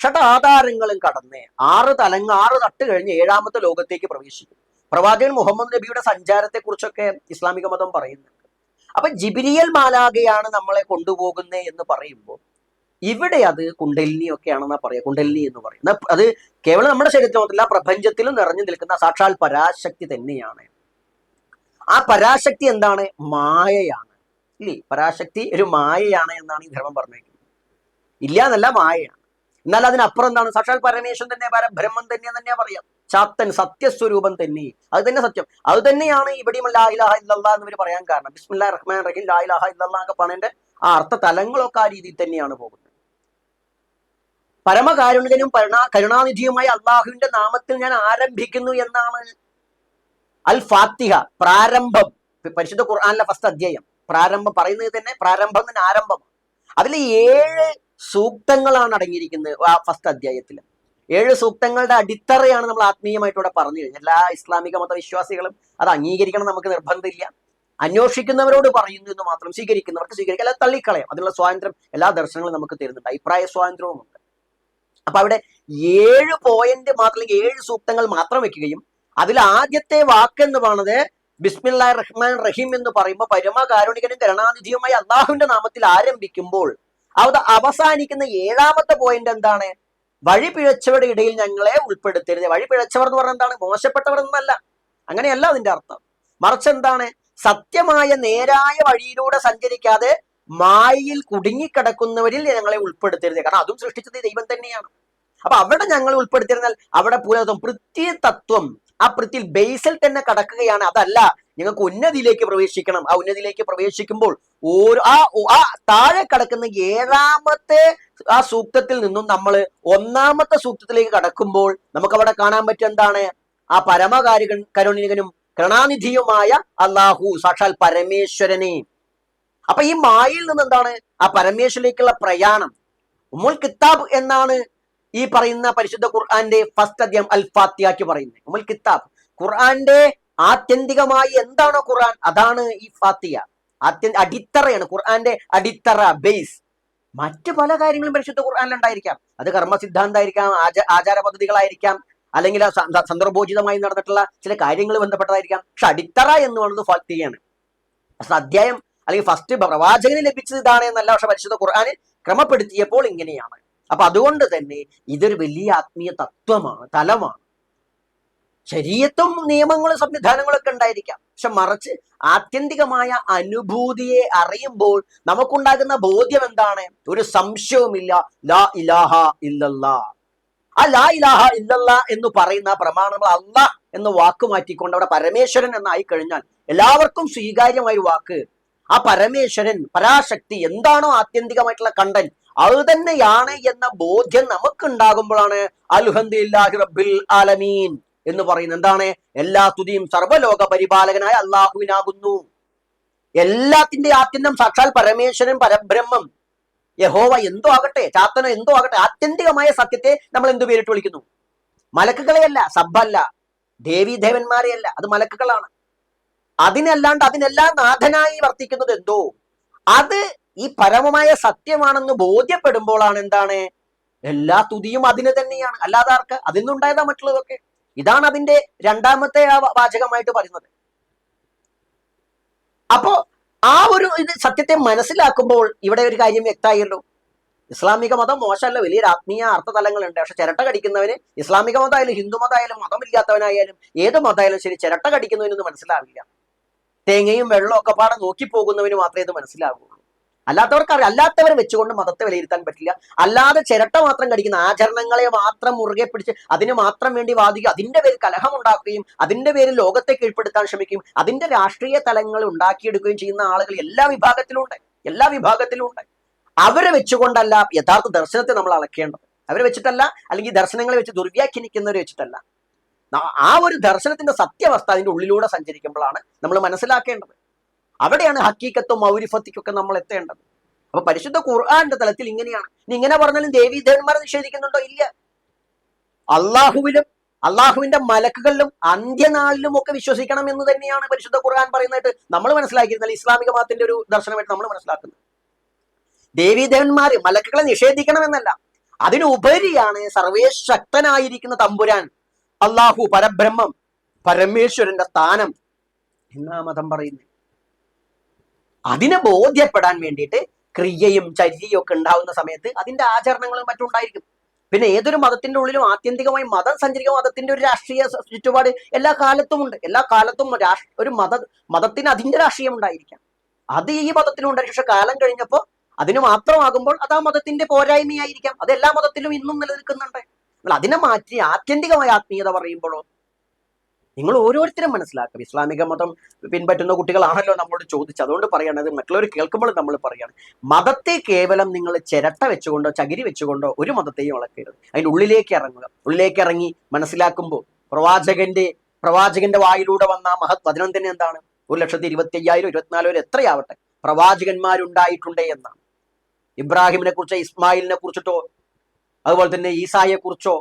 ഷട്ട് ആധാരങ്ങളും കടന്ന് ആറ് തലങ്ങ ആറ് തട്ട് കഴിഞ്ഞ് ഏഴാമത്തെ ലോകത്തേക്ക് പ്രവേശിക്കും. പ്രവാചകൻ മുഹമ്മദ് നബിയുടെ സഞ്ചാരത്തെ കുറിച്ചൊക്കെ ഇസ്ലാമിക മതം പറയുന്നുണ്ട്. അപ്പൊ ജിബിരിയൽ മാലാകയാണ് നമ്മളെ കൊണ്ടുപോകുന്നത് എന്ന് പറയുമ്പോൾ ഇവിടെ അത് കുണ്ടലിനി ഒക്കെയാണെന്നാ പറയാ കുണ്ടലിനി എന്ന് പറയുന്നത്. അത് കേവലം നമ്മുടെ ശരീരത്തിൽ മാത്രമല്ല പ്രപഞ്ചത്തിലും നിറഞ്ഞു നിൽക്കുന്ന സാക്ഷാൽ പരാശക്തി തന്നെയാണ്. ആ പരാശക്തി എന്താണ്? മായയാണ്. ഇല്ലേ? പരാശക്തി ഒരു മായയാണ് എന്നാണ് ഈ ധർമ്മം പറഞ്ഞിരിക്കുന്നത് ഇല്ല എന്നല്ല മായയാണ്. എന്നാൽ അതിനപ്പുറം എന്താണ്? സാക്ഷാൽ പരമേശ്വരൻ തന്നെ പരബ്രഹ്മം തന്നെ തന്നെ പറയാം. ചാത്തൻ സത്യസ്വരൂപം തന്നെ. അത് തന്നെ സത്യം. അത് തന്നെയാണ് ഇവിടെയും ലാ ഇലാഹ ഇല്ലല്ലാ എന്ന് പറയാൻ കാരണം. ബിസ്മില്ലാ റഹ്മാൻ റഹീം ലാ ഇലാഹ ഇല്ലല്ലാ ഒക്കെ പറഞ്ഞതിന്റെ ആ അർത്ഥ തലങ്ങളൊക്കെ ആ രീതിയിൽ തന്നെയാണ് പോകുന്നത്. പരമകാരുണികനും കരുണാ കരുണാനിധിയുമായ അള്ളാഹുവിന്റെ നാമത്തിൽ ഞാൻ ആരംഭിക്കുന്നു എന്നാണ് അൽ ഫാത്തിഹ പ്രാരംഭം. പരിശുദ്ധ ഖുർആാനിലെ ഫസ്റ്റ് അധ്യായം. പ്രാരംഭം പറയുന്നത് തന്നെ പ്രാരംഭം തന്നെ ആരംഭം. അതിൽ ഏഴ് സൂക്തങ്ങളാണ് അടങ്ങിയിരിക്കുന്നത് ആ ഫസ്റ്റ് അധ്യായത്തിൽ. ഏഴ് സൂക്തങ്ങളുടെ അടിത്തറയാണ് നമ്മൾ ആത്മീയമായിട്ട് ആത്മീയമായിട്ടൂടെ പറഞ്ഞു കഴിഞ്ഞാൽ എല്ലാ ഇസ്ലാമിക മതവിശ്വാസികളും അത് അംഗീകരിക്കണം നമുക്ക് നിർബന്ധമില്ല. അന്വേഷിക്കുന്നവരോട് പറയുന്നു എന്ന് മാത്രം സ്വീകരിക്കുന്നവർക്ക് സ്വീകരിക്കുക അല്ല തള്ളിക്കളയാം. അതിനുള്ള സ്വാതന്ത്ര്യം എല്ലാ ദർശനങ്ങളും നമുക്ക് തരുന്നുണ്ട്. അഭിപ്രായ സ്വാതന്ത്ര്യവുമുണ്ട്. അപ്പൊ അവിടെ ഏഴ് പോയിന്റ് മാത്രം ഏഴ് സൂക്തങ്ങൾ മാത്രം വെക്കുകയും അതിൽ ആദ്യത്തെ വാക്ക് എന്ന് പറയുന്നത് ബിസ്മില്ലാ റഹ്മാൻ റഹീം എന്ന് പറയുമ്പോൾ പരമകാരുണികനും കരുണാനിധിയുമായി അള്ളാഹുവിന്റെ നാമത്തിൽ ആരംഭിക്കുമ്പോൾ അത് അവസാനിക്കുന്ന ഏഴാമത്തെ പോയിന്റ് എന്താണ്? വഴി പിഴച്ചവരുടെ ഇടയിൽ ഞങ്ങളെ ഉൾപ്പെടുത്തരുത്. വഴി പിഴച്ചവർ എന്ന് പറഞ്ഞാൽ എന്താണ്? മോശപ്പെട്ടവർ എന്നല്ല. അങ്ങനെയല്ല അതിന്റെ അർത്ഥം. മറിച്ച് എന്താണ്? സത്യമായ നേരായ വഴിയിലൂടെ സഞ്ചരിക്കാതെ മായയിൽ കുടുങ്ങിക്കിടക്കുന്നവരിൽ ഞങ്ങളെ ഉൾപ്പെടുത്തരുത്. കാരണം അതും സൃഷ്ടിച്ചത് ദൈവം തന്നെയാണ്. അപ്പൊ അവിടെ ഞങ്ങൾ ഉൾപ്പെടുത്തിയിരുന്നാൽ അവിടെ പുലർത്തും പൃഥ്വി തത്വം ആ ബേസിൽ തന്നെ കടക്കുകയാണ്. അതല്ല നിങ്ങൾക്ക് ഉന്നതിയിലേക്ക് പ്രവേശിക്കണം. ആ ഉന്നതിയിലേക്ക് പ്രവേശിക്കുമ്പോൾ ഓരോ ആ ആ താഴെ കടക്കുന്ന ഏഴാമത്തെ ആ സൂക്തത്തിൽ നിന്നും നമ്മൾ ഒന്നാമത്തെ സൂക്തത്തിലേക്ക് കടക്കുമ്പോൾ നമുക്ക് അവിടെ കാണാൻ പറ്റും എന്താണ്? ആ പരമകാരികൻ കരുണികനും കരുണാനിധിയുമായ അള്ളാഹു സാക്ഷാൽ പരമേശ്വരനെ. അപ്പൊ ഈ മായയിൽ നിന്ന് എന്താണ് ആ പരമേശ്വരിലേക്കുള്ള പ്രയാണം. ഉമ്മുൽ കിതാബ് എന്നാണ് ഈ പറയുന്ന പരിശുദ്ധ ഖുർആന്റെ ഫസ്റ്റ് അധ്യായം അൽ ഫാത്തിയാക്കി പറയുന്നത് ഉമൽ കിതാബ് ഖുർആന്റെ ആത്യന്തികമായി എന്താണോ ഖുർആൻ അതാണ് ഈ ഫാത്തിയ. ആത്യ അടിത്തറയാണ് ഖുർആന്റെ അടിത്തറ ബേസ് മറ്റു പല കാര്യങ്ങളും പരിശുദ്ധ ഖുർആനിൽ ഉണ്ടായിരിക്കാം. അത് കർമ്മ സിദ്ധാന്തമായിരിക്കാം ആച ആചാര പദ്ധതികളായിരിക്കാം അല്ലെങ്കിൽ സന്ദർഭോചിതമായി നടന്നിട്ടുള്ള ചില കാര്യങ്ങൾ ബന്ധപ്പെട്ടതായിരിക്കാം. പക്ഷെ അടിത്തറ എന്ന് പറയുന്നത് ഫാത്തിയാണ്. അധ്യായം അല്ലെങ്കിൽ ഫസ്റ്റ് പ്രവാചകന് ലഭിച്ചത് ഇതാണ് എന്നല്ല പക്ഷെ പരിശുദ്ധ ഖുർആനിൽ ക്രമപ്പെടുത്തിയപ്പോൾ ഇങ്ങനെയാണ്. അപ്പൊ അതുകൊണ്ട് തന്നെ ഇതൊരു വലിയ ആത്മീയ തത്വമാണ് തലമാണ്. ശരീരത്തും നിയമങ്ങളും സംവിധാനങ്ങളൊക്കെ ഉണ്ടായിരിക്കാം. പക്ഷെ മറിച്ച് ആത്യന്തികമായ അനുഭൂതിയെ അറിയുമ്പോൾ നമുക്കുണ്ടാകുന്ന ബോധ്യം എന്താണ്? ഒരു സംശയവുമില്ല. ലാ ഇലാഹ ഇല്ലല്ല. ആ ലാ ഇലാഹ ഇല്ലല്ല എന്ന് പറയുന്ന പ്രമാണങ്ങൾ അല്ല എന്ന് വാക്ക് മാറ്റിക്കൊണ്ട് അവിടെ പരമേശ്വരൻ എന്നായി കഴിഞ്ഞാൽ എല്ലാവർക്കും സ്വീകാര്യമായ ഒരു വാക്ക് ആ പരമേശ്വരൻ പരാശക്തി എന്താണോ ആത്യന്തികമായിട്ടുള്ള കണ്ടൻ അത് തന്നെയാണ് എന്ന ബോധ്യം നമുക്ക് ഉണ്ടാകുമ്പോഴാണ് അൽഹന്ദില്ലാഹി റബ്ബിൽ ആലമീൻ എന്ന് പറയുന്നത്. എന്താണ്? എല്ലാ തുതിയും സർവലോക പരിപാലകനായ അള്ളാഹുവിനാകുന്നു. എല്ലാത്തിന്റെ ആത്യന്തം സാക്ഷാൽ പരമേശ്വരൻ പരബ്രഹ്മം. യഹോവ എന്തോ ആകട്ടെ ചാത്തനോ എന്തോ ആകട്ടെ ആത്യന്തികമായ സത്യത്തെ നമ്മൾ എന്തു പേരിട്ട് വിളിക്കുന്നു? മലക്കുകളെയല്ല സബ്ബല്ല. ദേവീദേവന്മാരെയല്ല അത് മലക്കുകളാണ്. അതിനല്ലാണ്ട് അതിനെല്ലാം നാഥനായി വർത്തിക്കുന്നത് എന്തോ? അത് ഈ പരമമായ സത്യമാണെന്ന് ബോധ്യപ്പെടുമ്പോഴാണ് എന്താണ്? എല്ലാ തുതിയും അതിന് തന്നെയാണ്. അല്ലാതെ ആർക്ക്? അതിൽ നിന്നുണ്ടായതാ മറ്റുള്ളതൊക്കെ. ഇതാണ് അതിന്റെ രണ്ടാമത്തെ ആ വാചകമായിട്ട് പറയുന്നത്. അപ്പോ ആ ഒരു ഇത് സത്യത്തെ മനസ്സിലാക്കുമ്പോൾ ഇവിടെ ഒരു കാര്യം വ്യക്തമായല്ലോ. ഇസ്ലാമിക മതം മോശമല്ല. വലിയൊരു ആത്മീയ അർത്ഥതലങ്ങളുണ്ട്. പക്ഷെ ചിരട്ട കടിക്കുന്നവന് ഇസ്ലാമിക മതമായാലും ഹിന്ദു മതമായാലും മതമില്ലാത്തവനായാലും ഏത് മതമായാലും ശരി ചിരട്ട കടിക്കുന്നവനൊന്നും മനസ്സിലാവില്ല. തേങ്ങയും വെള്ളവും ഒക്കെ പാടെ നോക്കി പോകുന്നവന് മാത്രമേ ഇത് മനസ്സിലാവുള്ളൂ അല്ലാത്തവർക്ക് അറിയാം അല്ലാത്തവരെ വെച്ചുകൊണ്ട് മതത്തെ വിലയിരുത്താൻ പറ്റില്ല. അല്ലാതെ ചിരട്ട മാത്രം കടിക്കുന്ന ആചരണങ്ങളെ മാത്രം മുറുകെ പിടിച്ച് അതിന് മാത്രം വേണ്ടി വാദിക്കുക അതിന്റെ പേരിൽ കലഹം ഉണ്ടാക്കുകയും അതിന്റെ പേരിൽ ലോകത്തെ കീഴ്പ്പെടുത്താൻ ശ്രമിക്കുകയും അതിന്റെ രാഷ്ട്രീയ തലങ്ങൾ ഉണ്ടാക്കിയെടുക്കുകയും ചെയ്യുന്ന ആളുകൾ എല്ലാ വിഭാഗത്തിലും ഉണ്ട് എല്ലാ വിഭാഗത്തിലും ഉണ്ട് അവരെ വെച്ചുകൊണ്ടല്ല യഥാർത്ഥ ദർശനത്തെ നമ്മൾ അളക്കേണ്ടത്. അവരെ വെച്ചിട്ടല്ല അല്ലെങ്കിൽ ദർശനങ്ങളെ വെച്ച് ദുർവ്യാഖ്യാനിക്കുന്നവരെ വെച്ചിട്ടല്ല. ആ ഒരു ദർശനത്തിന്റെ സത്യാവസ്ഥ അതിന്റെ ഉള്ളിലൂടെ സഞ്ചരിക്കുമ്പോഴാണ് നമ്മൾ മനസ്സിലാക്കേണ്ടത്. അവിടെയാണ് ഹക്കീക്കത്തും മൗരിഫത്തിക്കൊക്കെ നമ്മൾ എത്തേണ്ടത്. അപ്പൊ പരിശുദ്ധ ഖുർആന്റെ തലത്തിൽ ഇങ്ങനെയാണ്. ഇനി ഇങ്ങനെ പറഞ്ഞാലും ദേവീ ദേവന്മാരെ നിഷേധിക്കുന്നുണ്ടോ? ഇല്ല. അള്ളാഹുവിലും അള്ളാഹുവിന്റെ മലക്കുകളിലും അന്ത്യനാളിലും ഒക്കെ വിശ്വസിക്കണം എന്ന് തന്നെയാണ് പരിശുദ്ധ ഖുർആൻ പറയുന്നതായിട്ട് നമ്മൾ മനസ്സിലാക്കിയിരുന്നാൽ ഇസ്ലാമിക മതത്തിന്റെ ഒരു ദർശനമായിട്ട് നമ്മൾ മനസ്സിലാക്കുന്നത്. ദേവീദേവന്മാർ മലക്കുകളെ നിഷേധിക്കണമെന്നല്ല അതിനുപരിയാണ് സർവേശക്തനായിരിക്കുന്ന തമ്പുരാൻ അള്ളാഹു പരബ്രഹ്മം പരമേശ്വരന്റെ സ്ഥാനം എന്നാ മതം പറയുന്നത് അതിനെ ബോധ്യപ്പെടാൻ വേണ്ടിയിട്ട് ക്രിയയും ചര്യയും ഒക്കെ ഉണ്ടാവുന്ന സമയത്ത് അതിന്റെ ആചരണങ്ങളും മറ്റും ഉണ്ടായിരിക്കും. പിന്നെ ഏതൊരു മതത്തിന്റെ ഉള്ളിലും ആത്യന്തികമായി മതം സഞ്ചരിക്കുന്ന മതത്തിന്റെ ഒരു രാഷ്ട്രീയ ചുറ്റുപാട് എല്ലാ കാലത്തും ഉണ്ട്. എല്ലാ കാലത്തും ഒരു മത മതത്തിന് അതിന്റെ രാഷ്ട്രീയം ഉണ്ടായിരിക്കാം. അത് ഈ മതത്തിലും ഉണ്ടായിരിക്കും പക്ഷെ കാലം കഴിഞ്ഞപ്പോൾ അതിന് മാത്രമാകുമ്പോൾ അത് ആ മതത്തിന്റെ പോരായ്മയായിരിക്കാം. അത് എല്ലാ മതത്തിലും ഇന്നും നിലനിൽക്കുന്നുണ്ട്. എന്നാൽ അതിനെ മാറ്റി ആത്യന്തികമായ ആത്മീയത പറയുമ്പോഴോ? നിങ്ങൾ ഓരോരുത്തരും മനസ്സിലാക്കും ഇസ്ലാമിക മതം പിൻപറ്റുന്ന കുട്ടികളാണല്ലോ നമ്മളോട് ചോദിച്ചത്. അതുകൊണ്ട് പറയണത് മറ്റുള്ളവർ കേൾക്കുമ്പോൾ നമ്മൾ പറയാണ്. മതത്തെ കേവലം നിങ്ങൾ ചിരട്ട വെച്ചുകൊണ്ടോ ചകിരി വെച്ചുകൊണ്ടോ ഒരു മതത്തെയും വളർത്തരുത് അതിന്റെ ഉള്ളിലേക്ക് ഇറങ്ങുക. ഉള്ളിലേക്ക് ഇറങ്ങി മനസ്സിലാക്കുമ്പോൾ പ്രവാചകന്റെ പ്രവാചകന്റെ വായിലൂടെ വന്ന മഹത് വചനം തന്നെ എന്താണ്? ഒരു ലക്ഷത്തി ഇരുപത്തി അയ്യായിരം ഇരുപത്തിനാലായിരം എത്രയാവട്ടെ? പ്രവാചകന്മാരുണ്ടായിട്ടുണ്ടേ എന്നാണ്. ഇബ്രാഹിമിനെ കുറിച്ചോ ഇസ്മായിലിനെ കുറിച്ചിട്ടോ അതുപോലെ തന്നെ ഈസായെ കുറിച്ചോ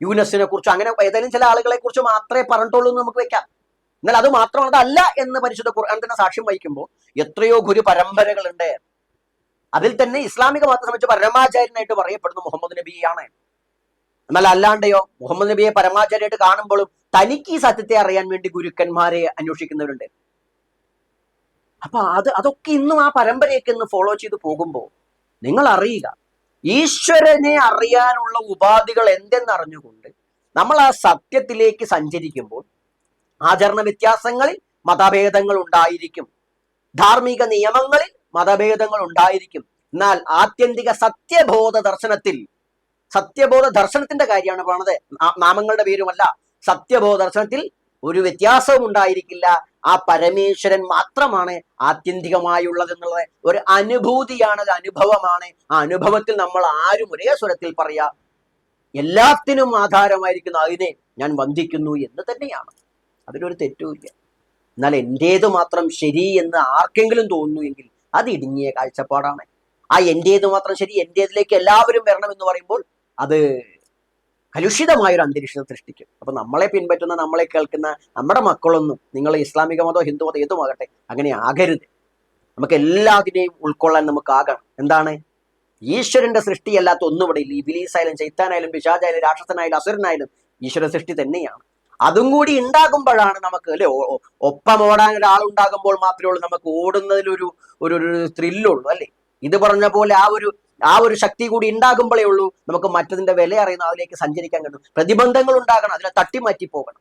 യൂനസിനെ കുറിച്ചോ അങ്ങനെ ഏതെങ്കിലും ചില ആളുകളെ കുറിച്ച് മാത്രമേ പറഞ്ഞിട്ടുള്ളൂ എന്ന് നമുക്ക് വെക്കാം. എന്നാൽ അത് മാത്രമാണ് അതല്ല എന്ന് പരിശുദ്ധ ഖുർആൻ തന്നെ സാക്ഷ്യം വഹിക്കുമ്പോൾ എത്രയോ ഗുരു പരമ്പരകളുണ്ട് അതിൽ തന്നെ ഇസ്ലാമിക മതത്തെ സംബന്ധിച്ച് പരമാചാര്യനായിട്ട് പറയപ്പെടുന്ന മുഹമ്മദ് നബിയാണ് എന്നാൽ അല്ലാണ്ടെയോ മുഹമ്മദ് നബിയെ പരമാചാര്യായിട്ട് കാണുമ്പോഴും തനിക്ക് ഈ സത്യത്തെ അറിയാൻ വേണ്ടി ഗുരുക്കന്മാരെ അന്വേഷിക്കുന്നവരുണ്ട്. അപ്പൊ അത് അതൊക്കെ ഇന്നും ആ പരമ്പരയൊക്കെ ഇന്ന് ഫോളോ ചെയ്ത് പോകുമ്പോൾ നിങ്ങൾ അറിയുക ഈശ്വരനെ അറിയാനുള്ള ഉപാധികൾ എന്തെന്നറിഞ്ഞുകൊണ്ട് നമ്മൾ ആ സത്യത്തിലേക്ക് സഞ്ചരിക്കുമ്പോൾ ആചരണ വ്യത്യാസങ്ങളിൽ മതഭേദങ്ങൾ ഉണ്ടായിരിക്കും. ധാർമ്മിക നിയമങ്ങളിൽ മതഭേദങ്ങൾ ഉണ്ടായിരിക്കും. എന്നാൽ ആത്യന്തിക സത്യബോധ ദർശനത്തിൽ സത്യബോധ ദർശനത്തിന്റെ കാര്യമാണ് പറഞ്ഞത്. നാമങ്ങളുടെ പേരുമല്ല. സത്യബോധ ദർശനത്തിൽ ഒരു വ്യത്യാസവും ഉണ്ടായിരിക്കില്ല. ആ പരമേശ്വരൻ മാത്രമാണ് ആത്യന്തികമായുള്ളത് എന്നുള്ളത്. ഒരു അനുഭൂതിയാണ് ഒരു അനുഭവമാണ്. ആ അനുഭവത്തിൽ നമ്മൾ ആരും ഒരേ സ്വരത്തിൽ പറയാ എല്ലാത്തിനും ആധാരമായിരിക്കുന്ന. അതിനെ ഞാൻ വന്ദിക്കുന്നു എന്ന് തന്നെയാണ്. അതിലൊരു തെറ്റുമില്ല. എന്നാൽ എന്റേത് മാത്രം ശരി എന്ന് ആർക്കെങ്കിലും തോന്നുന്നു എങ്കിൽ അത് ഇടുങ്ങിയ കാഴ്ചപ്പാടാണ്. ആ എന്റേത് മാത്രം ശരി എന്റേതിലേക്ക് എല്ലാവരും വരണം എന്ന് പറയുമ്പോൾ അത് കലുഷിതമായ ഒരു അന്തരീക്ഷം സൃഷ്ടിക്കും. അപ്പോൾ നമ്മളെ പിൻപറ്റുന്ന നമ്മളെ കേൾക്കുന്ന നമ്മുടെ മക്കളൊന്നും നിങ്ങൾ ഇസ്ലാമിക മതോ ഹിന്ദു മതോ ഏതുമാകട്ടെ അങ്ങനെ ആകരുത്. നമുക്ക് എല്ലാത്തിനെയും ഉൾക്കൊള്ളാൻ നമുക്ക് ആകണം. എന്താണ്? ഈശ്വരന്റെ സൃഷ്ടിയല്ലാത്ത ഒന്നും ഇവിടെ ഇല്ല ഇബിലീസായാലും ചൈത്താനായാലും പിശാചായാലും രാക്ഷസനായാലും അസുരനായാലും ഈശ്വര സൃഷ്ടി തന്നെയാണ്. അതും കൂടി ഉണ്ടാകുമ്പോഴാണ് നമുക്ക് അല്ലെ? ഒപ്പം ഓടാൻ ഒരാളുണ്ടാകുമ്പോൾ മാത്രമേ ഉള്ളൂ. നമുക്ക് ഓടുന്നതിലൊരു ഒരു ഒരു ത്രില്ലുള്ളൂ അല്ലേ? ഇത് പറഞ്ഞ പോലെ ആ ഒരു ആ ഒരു ശക്തി കൂടി ഉണ്ടാകുമ്പോഴേ ഉള്ളൂ നമുക്ക് മറ്റതിന്റെ വില അറിയുന്ന അതിലേക്ക് സഞ്ചരിക്കാൻ കഴിയും പ്രതിബന്ധങ്ങൾ ഉണ്ടാകണം അതിനെ തട്ടിമാറ്റി പോകണം.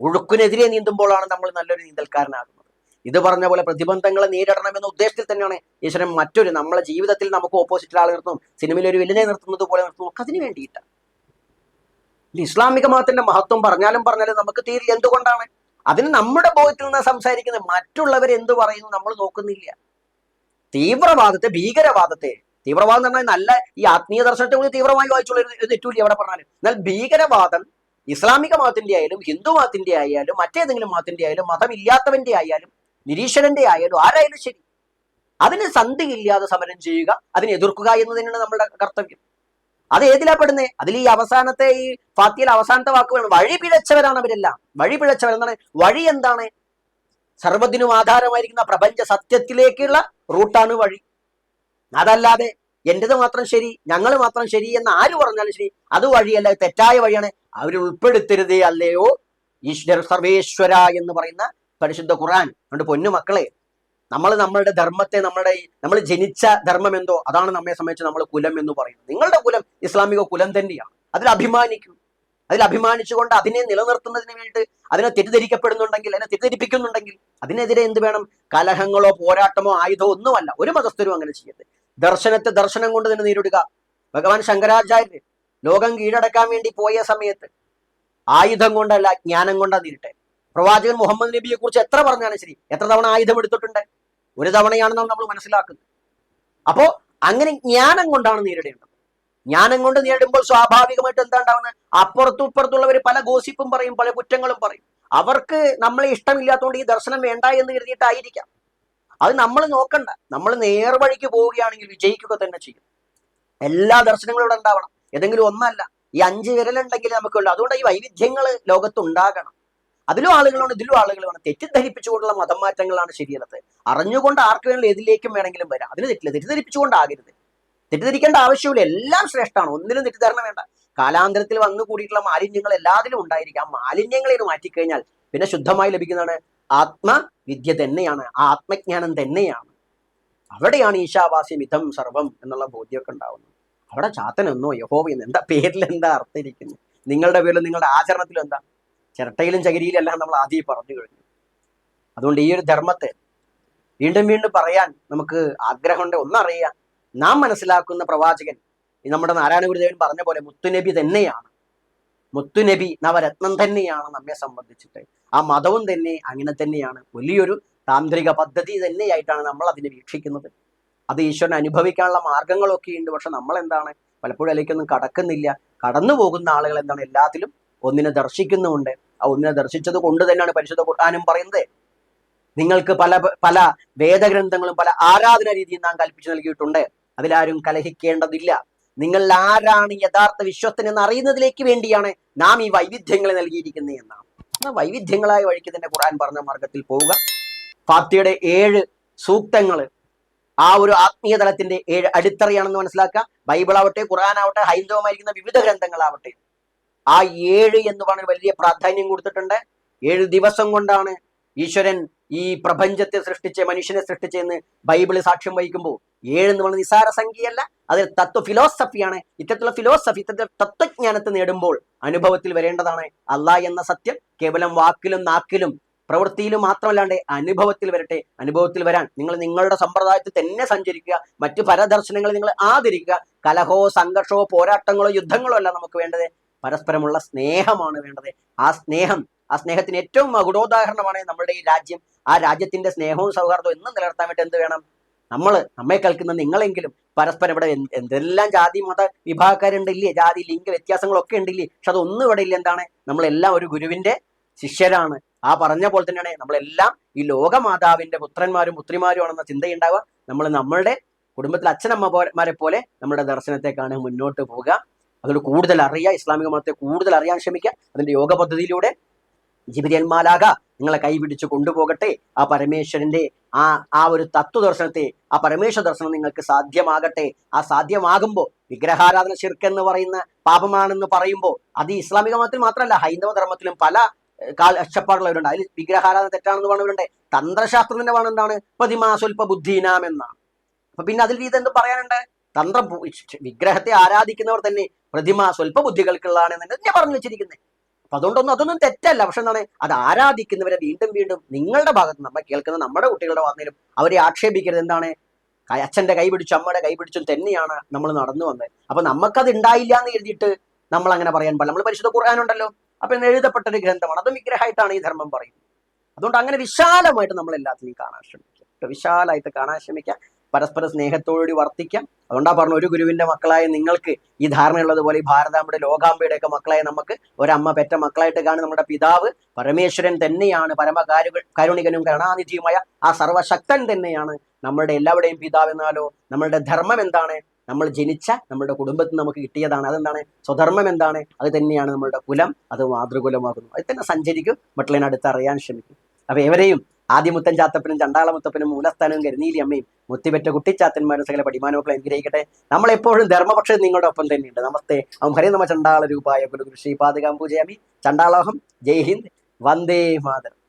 ഒഴുക്കിനെതിരെ നീന്തുമ്പോഴാണ് നമ്മൾ നല്ലൊരു നീന്തൽക്കാരനാകുന്നത്. ഇത് പറഞ്ഞ പോലെ പ്രതിബന്ധങ്ങളെ നേരിടണം എന്ന ഉദ്ദേശത്തിൽ തന്നെയാണ് ഈശ്വരൻ മറ്റൊരു നമ്മളെ ജീവിതത്തിൽ നമുക്ക് ഓപ്പോസിറ്റ് ആൾ നിർത്തും സിനിമയിൽ ഒരു വില്ലനെ നിർത്തുന്നത് പോലെ നിർത്തും ഒക്കെ അതിന് വേണ്ടിയിട്ടാണ് ഇസ്ലാമിക മതത്തിന്റെ മഹത്വം പറഞ്ഞാലും പറഞ്ഞാലും നമുക്ക് തീരില്ല. എന്തുകൊണ്ടാണ്? അതിന് നമ്മുടെ ബോധത്തിൽ നിന്ന് സംസാരിക്കുന്നത്. മറ്റുള്ളവർ എന്ത് പറയുന്നു നമ്മൾ നോക്കുന്നില്ല. തീവ്രവാദത്തെ ഭീകരവാദത്തെ. തീവ്രവാദം എന്ന് പറഞ്ഞാൽ നല്ല ഈ ആത്മീയ ദർശനത്തെ കൂടി തീവ്രമായി വായിച്ചുള്ള തെറ്റൂലി എവിടെ പറഞ്ഞാലും. എന്നാൽ ഭീകരവാദം ഇസ്ലാമിക മതത്തിന്റെ ആയാലും ഹിന്ദു മതത്തിന്റെ ആയാലും മറ്റേതെങ്കിലും മതത്തിന്റെ ആയാലും മതമില്ലാത്തവന്റെ ആയാലും നിരീശ്വരന്റെ ആയാലും ആരായാലും ശരി. അതിന് സന്ധിയില്ലാതെ സമരം ചെയ്യുക അതിനെ എതിർക്കുക എന്ന് തന്നെയാണ് നമ്മുടെ കർത്തവ്യം. അത് ഏതിലാ പെടുന്നേ? അതിൽ ഈ അവസാനത്തെ ഈ ഫാത്തിയിൽ അവസാനത്തെ വാക്കുകൾ വഴി പിഴച്ചവരാണ് അവരെല്ലാം. വഴി പിഴച്ചവരെന്താണ് വഴി എന്താണ്? സർവത്തിനും ആധാരമായിരിക്കുന്ന പ്രപഞ്ച സത്യത്തിലേക്കുള്ള റൂട്ടാണ് വഴി. അതല്ലാതെ എന്റെത് മാത്രം ശരി ഞങ്ങൾ മാത്രം ശരി എന്ന് ആര് പറഞ്ഞാലും ശരി അത് വഴിയല്ല തെറ്റായ വഴിയാണ്. അവർ ഉൾപ്പെടുത്തരുതേ അല്ലയോ? ഈശ്വര സർവേശ്വര എന്ന് പറയുന്ന പരിശുദ്ധ ഖുറാൻ അതുകൊണ്ട് പൊന്നു മക്കളെ നമ്മൾ നമ്മളുടെ ധർമ്മത്തെ നമ്മുടെ നമ്മൾ ജനിച്ച ധർമ്മം എന്തോ അതാണ് നമ്മെ സംബന്ധിച്ച് നമ്മൾ കുലം എന്ന് പറയുന്നത്. നിങ്ങളുടെ കുലം ഇസ്ലാമിക കുലം തന്നെയാണ്. അതിൽ അഭിമാനിക്കൂ. അതിൽ അഭിമാനിച്ചുകൊണ്ട് അതിനെ നിലനിർത്തുന്നതിന് വേണ്ടിയിട്ട് അതിനെ തെറ്റിദ്ധരിക്കപ്പെടുന്നുണ്ടെങ്കിൽ അതിനെ തെറ്റിദ്ധരിപ്പിക്കുന്നുണ്ടെങ്കിൽ അതിനെതിരെ എന്ത് വേണം? കലഹങ്ങളോ പോരാട്ടമോ ആയുധമോ ഒന്നുമല്ല. ഒരു മതസ്ഥരും അങ്ങനെ ചെയ്യരുത്. ദർശനത്തെ ദർശനം കൊണ്ട് തന്നെ നേരിടുക. ഭഗവാൻ ശങ്കരാചാര്യർ ലോകം കീഴടക്കാൻ വേണ്ടി പോയ സമയത്ത് ആയുധം കൊണ്ടല്ല ജ്ഞാനം കൊണ്ടാ നേരിട്ടെ. പ്രവാചകൻ മുഹമ്മദ് നബിയെ കുറിച്ച് എത്ര പറഞ്ഞാലും ശരി. എത്ര തവണ ആയുധം എടുത്തിട്ടുണ്ട്? ഒരു തവണയാണെന്നാണ് നമ്മൾ മനസ്സിലാക്കുന്നത്. അപ്പോ അങ്ങനെ ജ്ഞാനം കൊണ്ടാണ് നേരിടേണ്ടത്. ജ്ഞാനം കൊണ്ട് നേടുമ്പോൾ സ്വാഭാവികമായിട്ട് എന്താ ഉണ്ടാവുന്നത് അപ്പുറത്തും ഇപ്പുറത്തുള്ളവർ പല ഗോസിപ്പും പറയും പല കുറ്റങ്ങളും പറയും. അവർക്ക് നമ്മളെ ഇഷ്ടമില്ലാത്തതുകൊണ്ട് ഈ ദർശനം വേണ്ട എന്ന് കരുതിയിട്ടായിരിക്കാം. അത് നമ്മൾ നോക്കണ്ട. നമ്മൾ നേർവഴിക്ക് പോവുകയാണെങ്കിൽ വിജയിക്കുക തന്നെ ചെയ്യും. എല്ലാ ദർശനങ്ങളും ഇവിടെ ഉണ്ടാവണം. ഏതെങ്കിലും ഒന്നല്ല. ഈ അഞ്ച് വിരലുണ്ടെങ്കിൽ നമുക്കുള്ളൂ. അതുകൊണ്ട് ഈ വൈവിധ്യങ്ങൾ ലോകത്ത് ഉണ്ടാകണം അതിലും ആളുകളുണ്ട് ഇതിലും ആളുകളാണ് തെറ്റിദ്ധരിപ്പിച്ചുകൊണ്ടുള്ള മതം മാറ്റങ്ങളാണ് ശരിയല്ലത്. അറിഞ്ഞുകൊണ്ട് ആർക്ക് വേണമെങ്കിലും ഏതിലേക്കും വേണമെങ്കിലും വരാം. അതിന് തെറ്റില്ല. തെറ്റിദ്ധരിപ്പിച്ചുകൊണ്ടാകരുത്. തെറ്റിദ്ധരിക്കേണ്ട ആവശ്യമില്ല. എല്ലാം ശ്രേഷ്ഠമാണ്. ഒന്നിലും തെറ്റിദ്ധാരണ വേണ്ട. കാലാന്തരത്തിൽ വന്നു കൂടിയിട്ടുള്ള മാലിന്യങ്ങൾ എല്ലാത്തിലും ഉണ്ടായിരിക്കാം. മാലിന്യങ്ങളെ മാറ്റിക്കഴിഞ്ഞാൽ പിന്നെ ശുദ്ധമായി ലഭിക്കുന്നതാണ് ആത്മവിദ്യ തന്നെയാണ്. ആത്മജ്ഞാനം തന്നെയാണ്. അവിടെയാണ് ഈശാവാസ്യം ഇതം സർവം എന്നുള്ള ബോധ്യമൊക്കെ ഉണ്ടാവുന്നത്. അവിടെ ചാത്തനെന്നോ യഹോവ എന്ന് എന്താ പേരിൽ എന്താ അർത്ഥിരിക്കുന്നു? നിങ്ങളുടെ പേരിലും നിങ്ങളുടെ ആചരണത്തിലും എന്താ? ചിരട്ടയിലും ചകിരിയിലും എല്ലാം നമ്മൾ ആദ്യം പറഞ്ഞു കഴിഞ്ഞു. അതുകൊണ്ട് ഈ ഒരു ധർമ്മത്തെ വീണ്ടും വീണ്ടും പറയാൻ നമുക്ക് ആഗ്രഹമുണ്ട്. ഒന്നറിയാം നാം മനസ്സിലാക്കുന്ന പ്രവാചകൻ നമ്മുടെ നാരായണ ഗുരുദേവൻ പറഞ്ഞ പോലെ മുത്തുനബി തന്നെയാണ്. മുത്തുനബി നവരത്നം തന്നെയാണ് നമ്മെ സംബന്ധിച്ചിട്ട്. ആ മതവും തന്നെ അങ്ങനെ തന്നെയാണ്. വലിയൊരു താന്ത്രിക പദ്ധതി തന്നെയായിട്ടാണ് നമ്മൾ അതിനെ വീക്ഷിക്കുന്നത്. അത് ഈശ്വരനെ അനുഭവിക്കാനുള്ള മാർഗങ്ങളൊക്കെ ഉണ്ട്. പക്ഷെ നമ്മൾ എന്താണ്? പലപ്പോഴും അതിലേക്കൊന്നും കടക്കുന്നില്ല. കടന്നു പോകുന്ന ആളുകൾ എന്താണ്? എല്ലാത്തിലും ഒന്നിനെ ദർശിക്കുന്നുമുണ്ട്. ആ ഒന്നിനെ ദർശിച്ചത് കൊണ്ട് തന്നെയാണ് പരിശുദ്ധ ഖുർആാനും പറയുന്നത്. നിങ്ങൾക്ക് പല പല വേദഗ്രന്ഥങ്ങളും പല ആരാധന രീതിയും നാം കൽപ്പിച്ചു നൽകിയിട്ടുണ്ട്. അതിലാരും കലഹിക്കേണ്ടതില്ല. നിങ്ങൾ ആരാണ് യഥാർത്ഥ വിശ്വസ്തൻ എന്ന് അറിയുന്നതിലേക്ക് വേണ്ടിയാണ് നാം ഈ വൈവിധ്യങ്ങളെ നൽകിയിരിക്കുന്നത് എന്നാണ്. ആ വൈവിധ്യങ്ങളായ വഴിക്ക് തന്നെ ഖുറാൻ പറഞ്ഞ മാർഗത്തിൽ പോവുക. ഫാത്തിയുടെ ഏഴ് സൂക്തങ്ങൾ ആ ഒരു ആത്മീയ തലത്തിന്റെ ഏഴ് അടിത്തറയാണെന്ന് മനസ്സിലാക്കുക. ബൈബിൾ ആവട്ടെ ഖുറാൻ ആവട്ടെ ഹൈന്ദവമായിരിക്കുന്ന വിവിധ ഗ്രന്ഥങ്ങളാവട്ടെ ആ ഏഴ് എന്ന് പറഞ്ഞ വലിയ പ്രാധാന്യം കൊടുത്തിട്ടുണ്ട്. ഏഴ് ദിവസം കൊണ്ടാണ് ഈശ്വരൻ ഈ പ്രപഞ്ചത്തെ സൃഷ്ടിച്ച് മനുഷ്യനെ സൃഷ്ടിച്ചെന്ന് ബൈബിൾ സാക്ഷ്യം വഹിക്കുമ്പോൾ ഏഴ് എന്ന് പറയുന്നത് നിസാര സംഖ്യയല്ല അതിൽ തത്വ ഫിലോസഫിയാണ്. ഇത്തരത്തിലുള്ള ഫിലോസഫി ഇത്തരത്തിലുള്ള തത്വജ്ഞാനത്തെ നേടുമ്പോൾ അനുഭവത്തിൽ വരേണ്ടതാണ് അള്ളാ എന്ന സത്യം. കേവലം വാക്കിലും നാക്കിലും പ്രവൃത്തിയിലും മാത്രമല്ലാണ്ട് അനുഭവത്തിൽ വരട്ടെ. അനുഭവത്തിൽ വരാൻ നിങ്ങൾ നിങ്ങളുടെ സമ്പ്രദായത്തിൽ തന്നെ സഞ്ചരിക്കുക. മറ്റു പരദർശനങ്ങളെ നിങ്ങൾ ആദരിക്കുക. കലഹോ സംഘർഷമോ പോരാട്ടങ്ങളോ യുദ്ധങ്ങളോ അല്ല നമുക്ക് വേണ്ടത്. പരസ്പരമുള്ള സ്നേഹമാണ് വേണ്ടത്. ആ സ്നേഹം ആ സ്നേഹത്തിന് ഏറ്റവും മകുടോദാഹരണമാണ് നമ്മുടെ ഈ രാജ്യം. ആ രാജ്യത്തിന്റെ സ്നേഹവും സൗഹാർദ്ദവും എന്നും നിലനിർത്താൻ വേണ്ടി എന്ത് വേണം? നമ്മൾ നമ്മെ കളിക്കുന്ന നിങ്ങളെങ്കിലും പരസ്പരം ഇവിടെ എന്തെല്ലാം ജാതി മത വിഭാഗക്കാരുണ്ടില്ലേ ജാതി ലിംഗ വ്യത്യാസങ്ങളൊക്കെ ഉണ്ടില്ലേ പക്ഷെ അതൊന്നും ഇവിടെ ഇല്ല. എന്താണ്? നമ്മളെല്ലാം ഒരു ഗുരുവിന്റെ ശിഷ്യരാണ്. ആ പറഞ്ഞ പോലെ തന്നെയാണ് നമ്മളെല്ലാം ഈ ലോകമാതാവിന്റെ പുത്രന്മാരും പുത്രിമാരും ആണെന്ന ചിന്തയുണ്ടാവുക. നമ്മൾ നമ്മളുടെ കുടുംബത്തിലെ അച്ഛനമ്മമാരെ പോലെ നമ്മുടെ ദർശനത്തെക്കാണ് മുന്നോട്ട് പോവുക. അതുകൊണ്ട് കൂടുതൽ അറിയുക ഇസ്ലാമിക മതത്തെ കൂടുതൽ അറിയാൻ ശ്രമിക്കുക അതിന്റെ യോഗ പദ്ധതിയിലൂടെ ജിബിരിയൽ മാലാക നിങ്ങളെ കൈപിടിച്ച് കൊണ്ടുപോകട്ടെ. ആ പരമേശ്വരന്റെ ആ ആ ഒരു തത്വദർശനത്തെ ആ പരമേശ്വര ദർശനം നിങ്ങൾക്ക് സാധ്യമാകട്ടെ. ആ സാധ്യമാകുമ്പോൾ വിഗ്രഹാരാധന ശിർക്ക് എന്ന് പറയുന്ന പാപമാണെന്ന് പറയുമ്പോൾ അത് ഇസ്ലാമിക മതത്തിൽ മാത്രമല്ല ഹൈന്ദവ ധർമ്മത്തിലും പല കാഴ്ചപ്പാടുള്ളവരുണ്ട് അതിൽ വിഗ്രഹാരാധന തെറ്റാണെന്ന് പറഞ്ഞവരുണ്ട്. തന്ത്രശാസ്ത്രത്തിന്റെ വേണം എന്താണ്? പ്രതിമാസ്വൽപ്പ ബുദ്ധിനാമെന്നാണ് അപ്പൊ പിന്നെ അതിൽ രീതി എന്ത് പറയാനുണ്ട്? തന്ത്രം വിഗ്രഹത്തെ ആരാധിക്കുന്നവർ തന്നെ പ്രതിമ സ്വല്പ ബുദ്ധികൾക്കുള്ളതാണ് എന്ന് ഞാൻ പറഞ്ഞു വെച്ചിരിക്കുന്നത്. അപ്പൊ അതുകൊണ്ടൊന്നും അതൊന്നും തെറ്റല്ല. പക്ഷെ എന്താണ്? അത് ആരാധിക്കുന്നവരെ വീണ്ടും വീണ്ടും നിങ്ങളുടെ ഭാഗത്ത് നമ്മൾ കേൾക്കുന്ന നമ്മുടെ കുട്ടികളുടെ വന്നതിലും അവരെ ആക്ഷേപിക്കരുത്. എന്താണ്? അച്ഛന്റെ കൈ പിടിച്ചും അമ്മയുടെ കൈ പിടിച്ചും തന്നെയാണ് നമ്മൾ നടന്നു വന്നത്. അപ്പൊ നമുക്കത് ഉണ്ടായില്ല എന്ന് എഴുതിയിട്ട് നമ്മൾ അങ്ങനെ പറയാൻ പാടില്ല. നമ്മൾ പരിശുദ്ധ ഖുർആാനുണ്ടല്ലോ അപ്പൊ എഴുതപ്പെട്ട ഒരു ഗ്രന്ഥമാണ്. അതും വിഗ്രഹമായിട്ടാണ് ഈ ധർമ്മം പറയുന്നത്. അതുകൊണ്ട് അങ്ങനെ വിശാലമായിട്ട് നമ്മൾ എല്ലാത്തിനെയും കാണാൻ ശ്രമിക്കുക. വിശാലമായിട്ട് കാണാൻ ശ്രമിക്കുക. പരസ്പര സ്നേഹത്തോടുകൂടി വർത്തിക്കാം. അതുകൊണ്ടാ പറഞ്ഞു ഒരു ഗുരുവിന്റെ മക്കളായ നിങ്ങൾക്ക് ഈ ധാരണയുള്ളതുപോലെ ഈ ഭാരതാംബയുടെ ലോകാംബയുടെ ഒക്കെ മക്കളായ നമുക്ക് ഒരമ്മ പെറ്റ മക്കളായിട്ട് കാണും നമ്മുടെ പിതാവ് പരമേശ്വരൻ തന്നെയാണ് പരമകാരു കരുണികനും കരുണാനിധിയുമായ ആ സർവശക്തൻ തന്നെയാണ് നമ്മളുടെ എല്ലാവരുടെയും പിതാവ് എന്നാലോ നമ്മളുടെ ധർമ്മം എന്താണ്? നമ്മൾ ജനിച്ച നമ്മുടെ കുടുംബത്തിൽ നമുക്ക് കിട്ടിയതാണ്. അതെന്താണ്? സ്വധർമ്മം എന്താണ്? അത് തന്നെയാണ് നമ്മളുടെ കുലം. അത് മാതൃകുലമാകുന്നു. അത് തന്നെ സഞ്ചരിക്കും. മറ്റുള്ളതിനടുത്ത് അറിയാൻ ശ്രമിക്കും. അപ്പൊ എവരെയും ആദ്യമുത്തൻ ചാത്തപ്പനും ചണ്ടാളമുത്തപ്പനും മൂലസ്ഥാനവും കരുനീലി അമ്മയും മുത്തിപെറ്റ കുട്ടിച്ചാത്തന്മാരും സകല പടിമാനമക്കളെ അനുഗ്രഹിക്കട്ടെ. നമ്മളെപ്പോഴും ധർമ്മപക്ഷം നിങ്ങളുടെ ഒപ്പം തന്നെയുണ്ട്. നമസ്തേ. ഓം ഹരി നമ ചണ്ടാള രൂപായ കുലഗുരു ശ്രീ പാതകാം പൂജയാമി ചണ്ടാളോഹം. ജയ് ഹിന്ദ്. വന്ദേ മാതരം.